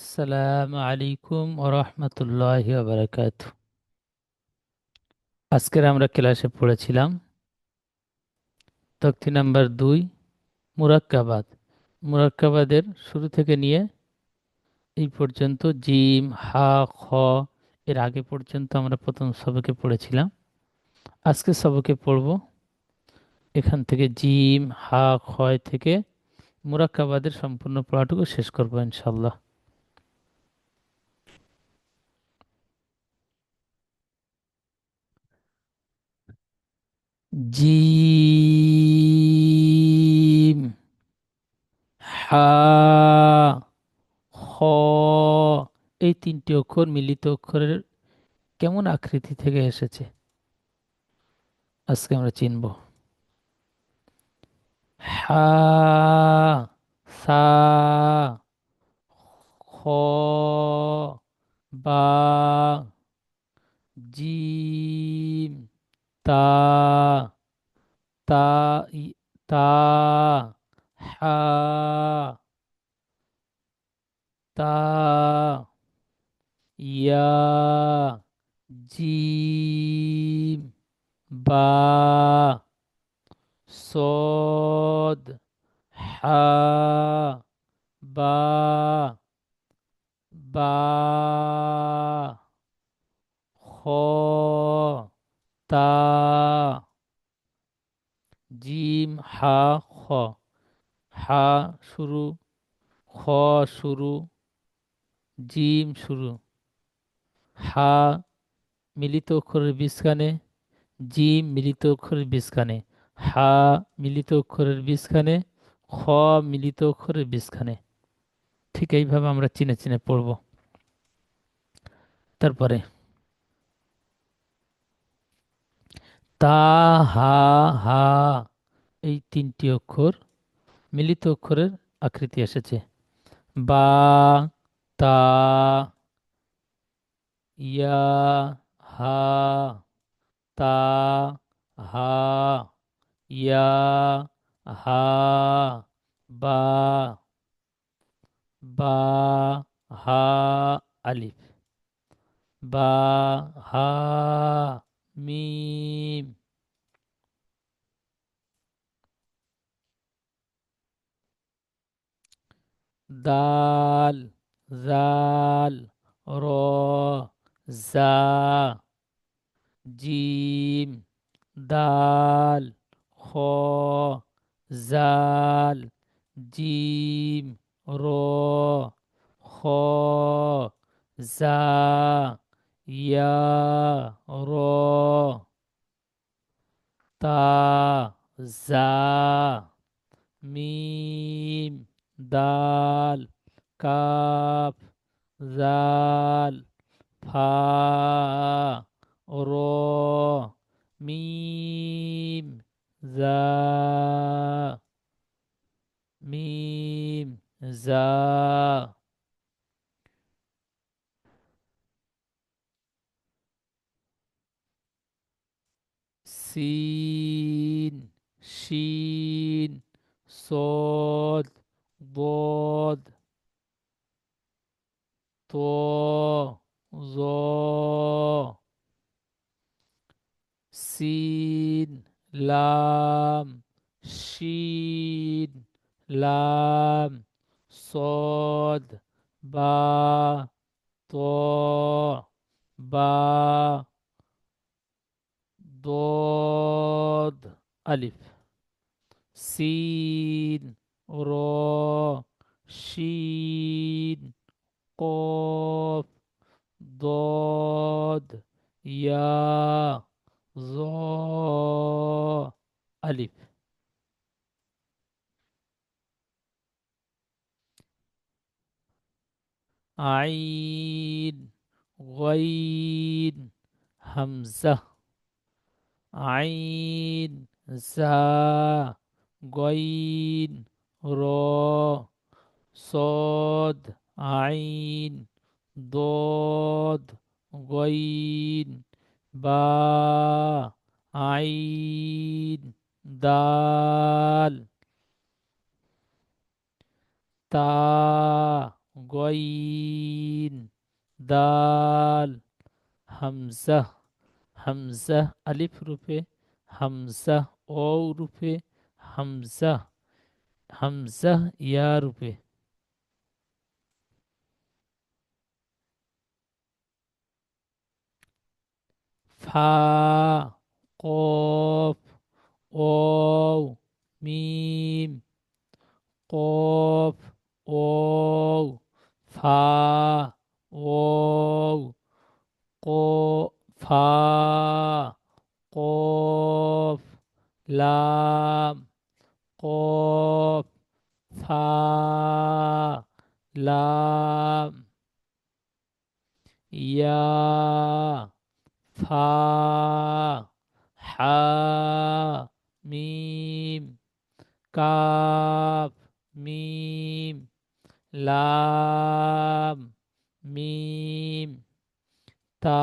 আসসালামু আলাইকুম ওরহমতুল্লাহ বারকাত আজকের আমরা ক্লাসে পড়েছিলাম তক্তি নাম্বার দুই, মুরাক্কাবাদ। মুরাক্কাবাদের শুরু থেকে নিয়ে এই পর্যন্ত জিম, হা, খ, এর আগে পর্যন্ত আমরা প্রথম সবকে পড়েছিলাম। আজকে সবকে পড়ব এখান থেকে জিম, হা ক্ষয় থেকে মুরাক্কাবাদের সম্পূর্ণ পড়াটুকু শেষ করব ইনশাল্লাহ জিম, হা, খ, এই তিনটি অক্ষর মিলিত অক্ষরের কেমন আকৃতি থেকে এসেছে? আজকে আমরা চিনব। হা, সা খ বা জিম তা তা তা হা তা ইয়া জিম বা সদ হা বা বা খ তা জিম, হা, খ। হা, শুরু। খ, শুরু। জিম, শুরু। হা, মিলিত অক্ষরের বিস্কানে জিম, মিলিত অক্ষরের বিস্কানে হা, মিলিত অক্ষরের বিস্কানে খ, মিলিত অক্ষরের বিস্কানে ঠিক এইভাবে আমরা চিনে চিনে পড়ব। তারপরে। তা, হা হা এই তিনটি অক্ষর মিলিত অক্ষরের আকৃতি এসেছে। বা, তা, ইয়া, হা, তা, হা, ইয়া, হা, বা বা, হা, আলিফ। বা, হা মিম দাল জাল র জা জিম দাল খ জাল জিম র খ জা ইয়া র তা জা মিম دال كاف زال فا رو ميم زا ميم زا. سين شين صاد. ضاد طا ظا سين لام شين لام صاد با طا با ضاد ألف সিন র শিন কফ দদ ইয়া জ আলিফ আইন গাইন হামজা আইন জা গইন র, সদ, আইন, দদ, গইন, বা, আইন, দাল, তা, গইন, দাল, হামজা হামজা আলিফ রূপে, হামজা ও রূপে, হামজা হামজা ইয়া রূপে ফা কফ ওয়াও মিম কফ ওয়াও ফা ওয়াও ক ফা কফ লাম কফ ফা লাম ইয়া ফা হা মিম কাফ মিম লাম মিম তা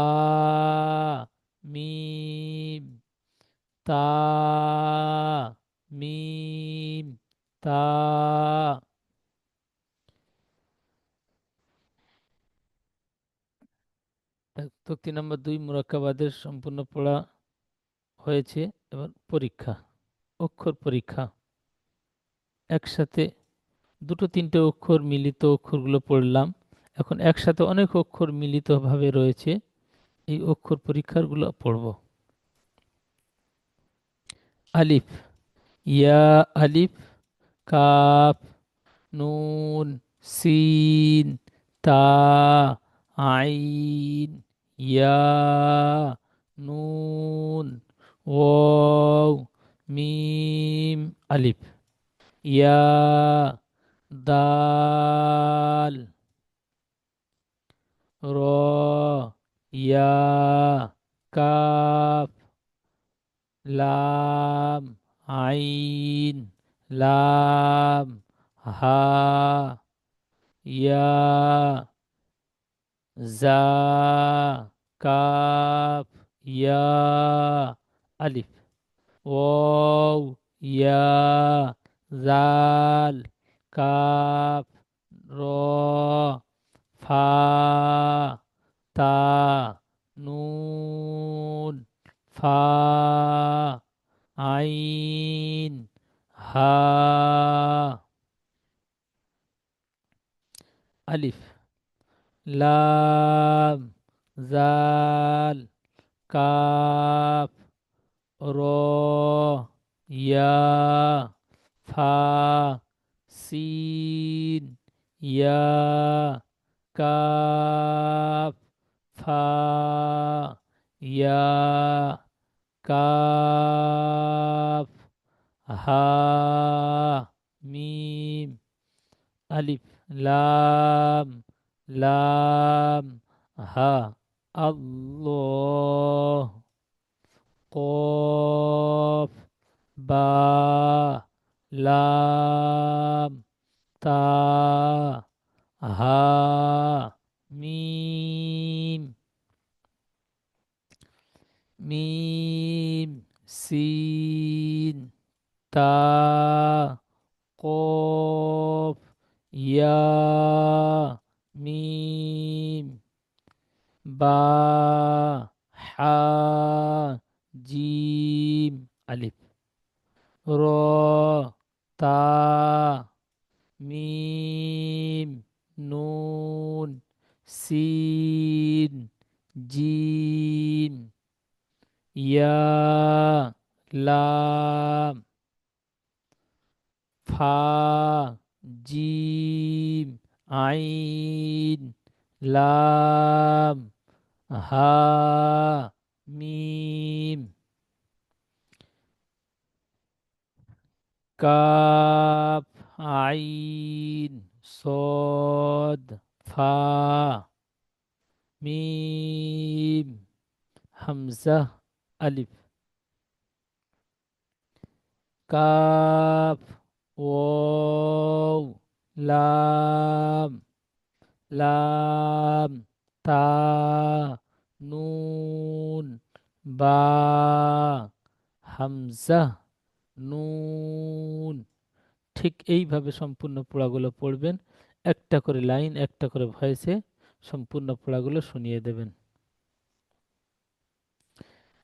মিম তা মিম তা তক্তি নাম্বার দুই, মুরাক্কাবাদের সম্পূর্ণ পড়া হয়েছে। এবার পরীক্ষা, অক্ষর পরীক্ষা। একসাথে দুটো তিনটে অক্ষর মিলিত অক্ষরগুলো পড়লাম। এখন একসাথে অনেক অক্ষর মিলিতভাবে রয়েছে। এই অক্ষর পরীক্ষারগুলো পড়ব। আলিফ, ইয়া আলিফ, কাফ, নুন, সিন, তা, আইন। ইয়া নুন ওয়াও মিম আলিফ ইয়া দাল র ইয়া কাফ লাম আইন লাম হা ইয়া জা কাফ ইয়া আলিফ ওয়াও ইয়া জাল কাফ র ফা তা নুন ফা আইন হা আলিফ লাম জাল কাফ র ইয়া ফা সিন ইয়া কাফ ফা ইয়া কাফ হা মিম আলিফ লাম লাম হা আল্লাহ কফ বা লাম তা হা মিম মিম সিন তা কফ ইয়া মিম বা হা জিম আলিফ র তা মিম নুন সিন জিম ইয়া লাম ফা জিম আইন লাম হা মিম কাফ আইন সদ ফা মিম হামজা আলিফ কাফ ওয়াও লাম লাম তা, নুন, বা, হামজা, নুন। ঠিক এইভাবে সম্পূর্ণ পোড়াগুলো পড়বেন। একটা করে লাইন, একটা করে ভয়েসে সম্পূর্ণ পোড়াগুলো শুনিয়ে দেবেন।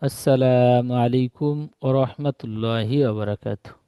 আসসালামু আলাইকুম ও ওরহমতুল্লাহি আবরাকাতু